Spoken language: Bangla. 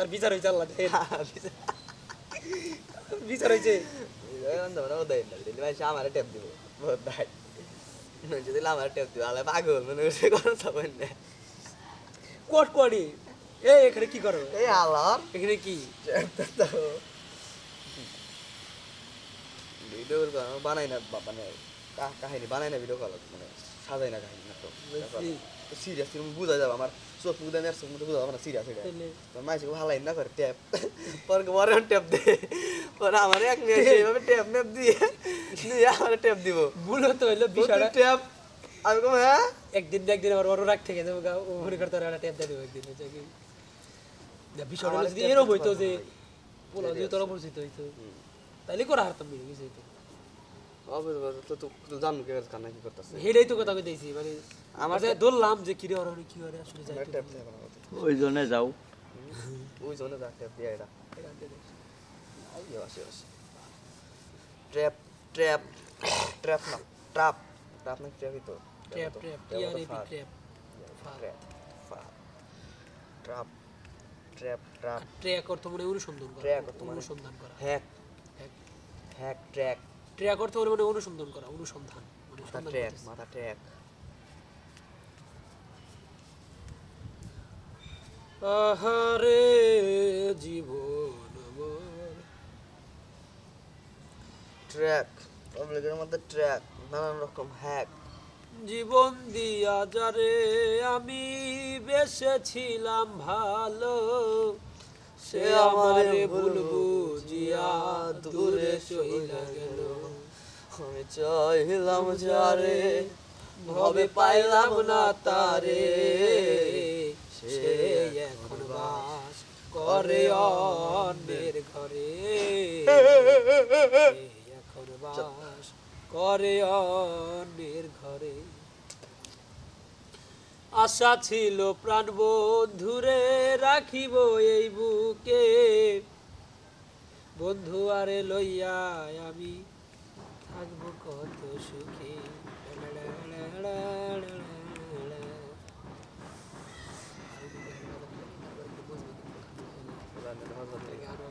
তার বিচার হয়েছে আল্লাহ বিচার। হয়েছে। আমার টেপ দিব। ভাই। যদি আমার টেপ দিব। আলে পাগল মানে সে কোনো সবেন না। কোট কোয়ারি এ? এখানে কি করো? এই আলার এখানে কি? ভিডিও বানাই না বা- কা- কাহিনী বানাই না ভিডিও কল মানে সাজাই না কাহিনী না তো। সিরিয়াস তুমি বুঝা যাবে আমার চোখ বুঝা চোখ বুঝা যাবে না সিরিয়াস এটা। মাইসে ভালাই না করে ট্যাপ পরে ট্যাপ দে। পরে আমার এক মেয়ে এইভাবে ট্যাপ ম্যাপ দিয়ে দিয়ে আমার ট্যাপ দিব। মূলত হইল বিষয়টা ট্যাপ আমি কম হ্যাঁ? একদিন একদিন আমার বড় রাগ থেকে যাব ও মনে করতে ট্যাপ দেবে একদিন। বিষয়টা এরকম হইতো যে পোলা যদি তোরা পরিচিত হইতো তাইলে করে হারতাম গেছে হইতো তো তো তো কে কান্না কি করতেছে। হেডেই তো কথা কইতেছি মানে আমার আমার যে ধরলাম যে কি রে ওরা কি করে আসলে যাই ট্যাপ দিয়ে বানাবো ওই জন্য যাও। ওই জন্য যা ট্যাপ দিয়ে এটা আইও আসে আসে। ট্র্যাপ ট্র্যাপ ট্র্যাপ না ট্রাপ। ট্রাপ না ট্র্যাপই তো trap trap T R A P trap trap trap trap trap. Track অর্থ মানে অনুসন্ধান করা Track অর্থ অনুসন্ধান করা। Hack. Hack। Hack track. Track অর্থ মানে অনুসন্ধান করা অনুসন্ধান মাথা ট্র্যাক মাথা ট্র্যাক। আহারে জীবন ট্র্যাক মধ্যে ট্র্যাক নানান রকম হ্যাক। জীবন দিয়া যারে আমি বেসেছিলাম ভালো সে আমারে ভুল বুঝিয়া দূরে চইলা গেল। আমি চাইলাম যারে, ভবে পাইলাম না তারে। সে এখন বাস করে অন্যের ঘরে। এখন বাস করে অন্যের ঘরে। আশা ছিল প্রাণ বন্ধুরে রাখিব এই বুকে। বন্ধু আরে লইয়া আমি থাকব কত সুখে ধন্যবাদ